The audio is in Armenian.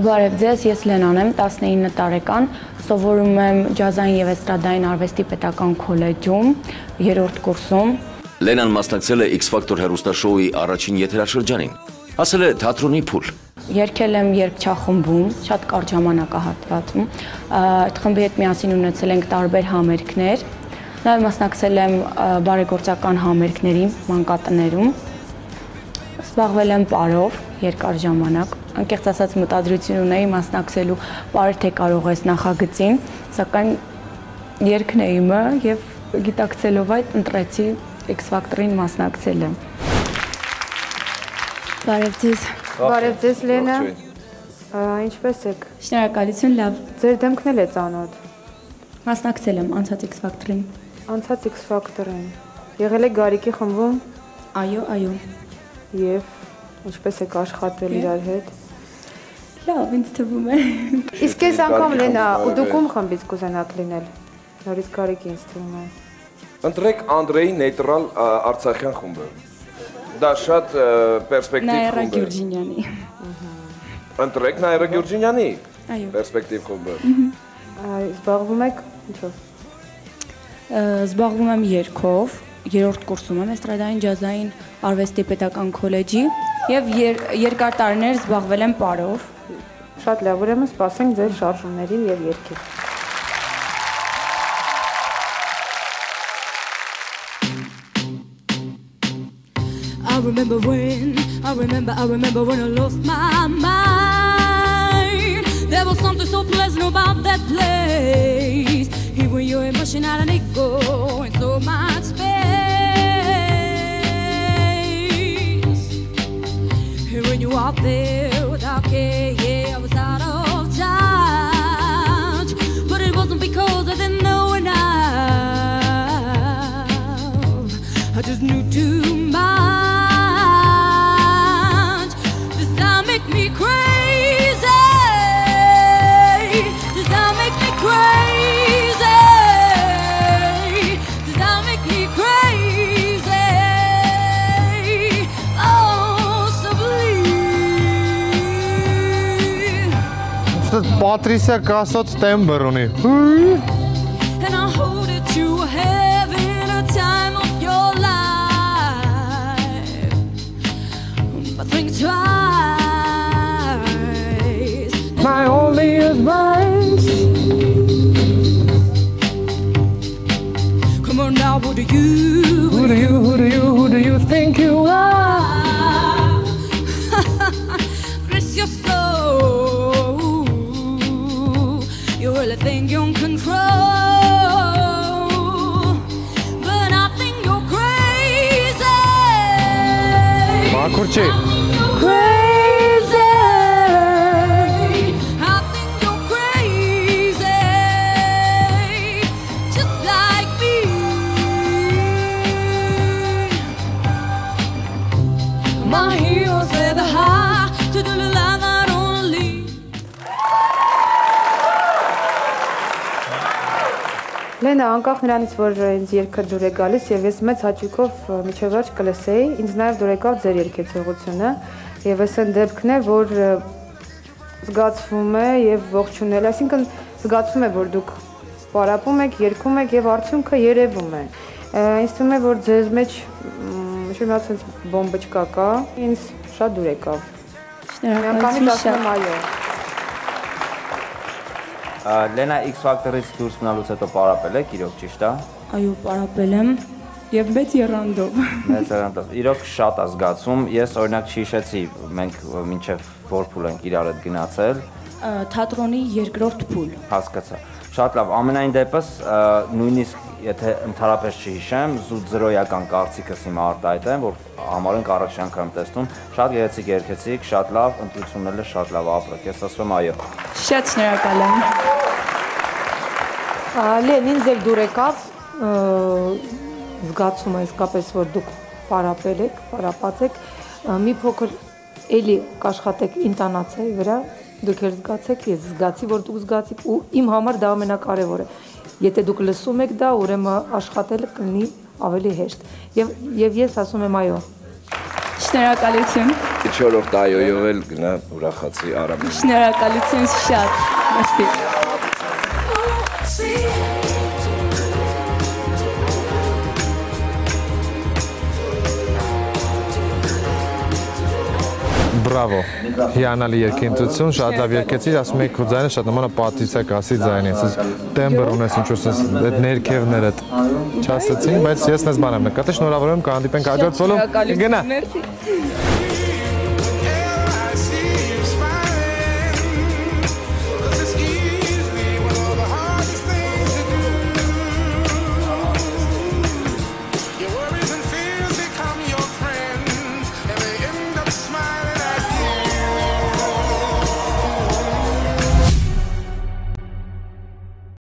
Բարև ձեզ, ես Լենան եմ, 19 տարեկան, սովորում եմ ջազային եւ էստրադային արվեստի պետական քոլեջում, երրորդ կուրսում։ Լենան մասնակցել է X Factor հեռուստաշոուի առաջին եթերաշրջանին։ Ասել է թատրոնի փուլ։ Երկել եմ երգչախմբում, շատ կարճ ժամանակահատվածում։ Այդ խմբի հետ միասին ունեցել ենք տարբեր համերգներ։ Նաև մասնակցել եմ բարեգործական համերգների մանկատներում։ Զբաղվել եմ պարով երկար ժամանակ անկեղծ ասած մտադրություն ունեի մասնակցելու բարդ թե կարող ես նախագծին, սակայն երկն է իմը եւ գիտակցելով այդ ընտրեցի X Factor-ին մասնակցելը։ Բարև ձեզ։ Բարև ձեզ Լենա։ Ինչպե՞ս եք։ Շնորհակալություն, լավ։ Ձեր դեմքն էլ է ծանոթ։ Մասնակցել եմ անցած X Factor-ին։ Անցած X Factor-ին։ Եղել եք Գարիկի խմբում։ Այո, այո։ Եվ ինչպես եք աշխատել իրար հետ։ Լավ, ինձ թվում է։ Իսկ այս անգամ Լենա, ու դուք ում խմբից կուզենաք լինել։ Նորից կարիք ինձ թվում է։ Ընտրեք Անդրեի նեյտրալ Արցախյան խումբը։ Դա շատ պերսպեկտիվ Նաիրա խումբ է։ Գյուրջինյանի։ Ընտրեք Նաիրա Գյուրջինյանի Այո։ պերսպեկտիվ խումբը։ զբաղվում եք ինչով։ Զբաղվում եմ երգով, երրորդ կուրսում եմ էստրադային ջազային արվեստի պետական քոլեջի եւ եր, երկար տարիներ զբաղվել եմ պարով։ Շատ լավ, ուրեմն սպասենք ձեր շարժումներին եւ երկին։ I remember when, I remember, I remember when I lost my mind. There was something so pleasant about that place. new to mind. Does that make me crazy? Does that make me crazy? Does that make me crazy? Oh, Possibly. Patricia Casot timbre of? And I hold it to heaven a time think twice. My only advice Come on now, what do you? Լենա, անկախ նրանից, որ ինձ երկը դուր է գալիս եւ ես մեծ հաճույքով միջև վերջ կլսեի, ինձ նաեւ դուր եկավ ձեր երկեցողությունը եւ այս այն դեպքն է, որ զգացվում է եւ ողջունել, այսինքն զգացվում է, որ դուք պարապում եք, երգում եք եւ արդյունքը երևում է։ Ինձ թվում է, որ ձեզ մեջ ինչ-որ մի հատ sense բոմբոճկա կա, ինձ շատ դուր եկավ։ Միանգամից Շնորհակալություն ասում եմ այո։ Լենա X Factor-ից դուրս մնալուց հետո պարապել եք, իրոք ճիշտ է։ Այո, պարապել եմ եւ մեծ երանդով։ Մեծ հրանտով։ Իրոք շատ է զգացում։ Ես օրինակ չհիշեցի, մենք մինչև որ փուլ ենք իրար հետ գնացել, Թատրոնի երկրորդ փուլ։ հասկացա։ Շատ լավ, ամենայն դեպս նույնիսկ եթե ընդհանրապես չհիշեմ, զուտ զրոյական կարծիքս հիմա արտահայտեմ, որ համարենք առաջ անգամ տեսնում, շատ գեղեցիկ երկեցիկ, շատ լավ, ընտրությունն էլ շատ լավ ապրեք։ Ես ասում եմ այո։ Շատ շնորհակալ եմ։ Լեն, ինձ էլ դուր եկավ զգացումը իսկապես, որ դուք պարապել եք, պարապած եք, մի փոքր էլի կաշխատեք ինտոնացիայի վրա, դուք էլ զգացեք, ես զգացի, որ դուք զգացիք ու իմ համար դա ամենակարևորը։ Եթե դուք լսում եք դա, ուրեմն աշխատելը կլինի ավելի հեշտ։ Եվ եւ ես ասում եմ այո։ Շնորհակալություն։ 4-րդ այոյով էլ գնա ուրախացի Արամին։ Շնորհակալություն շատ։ Մերսի։ Բրավո։ Հիանալի երկինտություն, շատ լավ երկեցիր, ասում եք քո ձայնը շատ նման է Պատրիսիա Կասի ձայնի, ասես տեմբր ունես ինչ ասես այդ ներքևները չասեցին, բայց ես նես բան եմ նկատի, շնորհավորում կհանդիպենք հաջորդ վոլում։ Գնա։ Մերսի։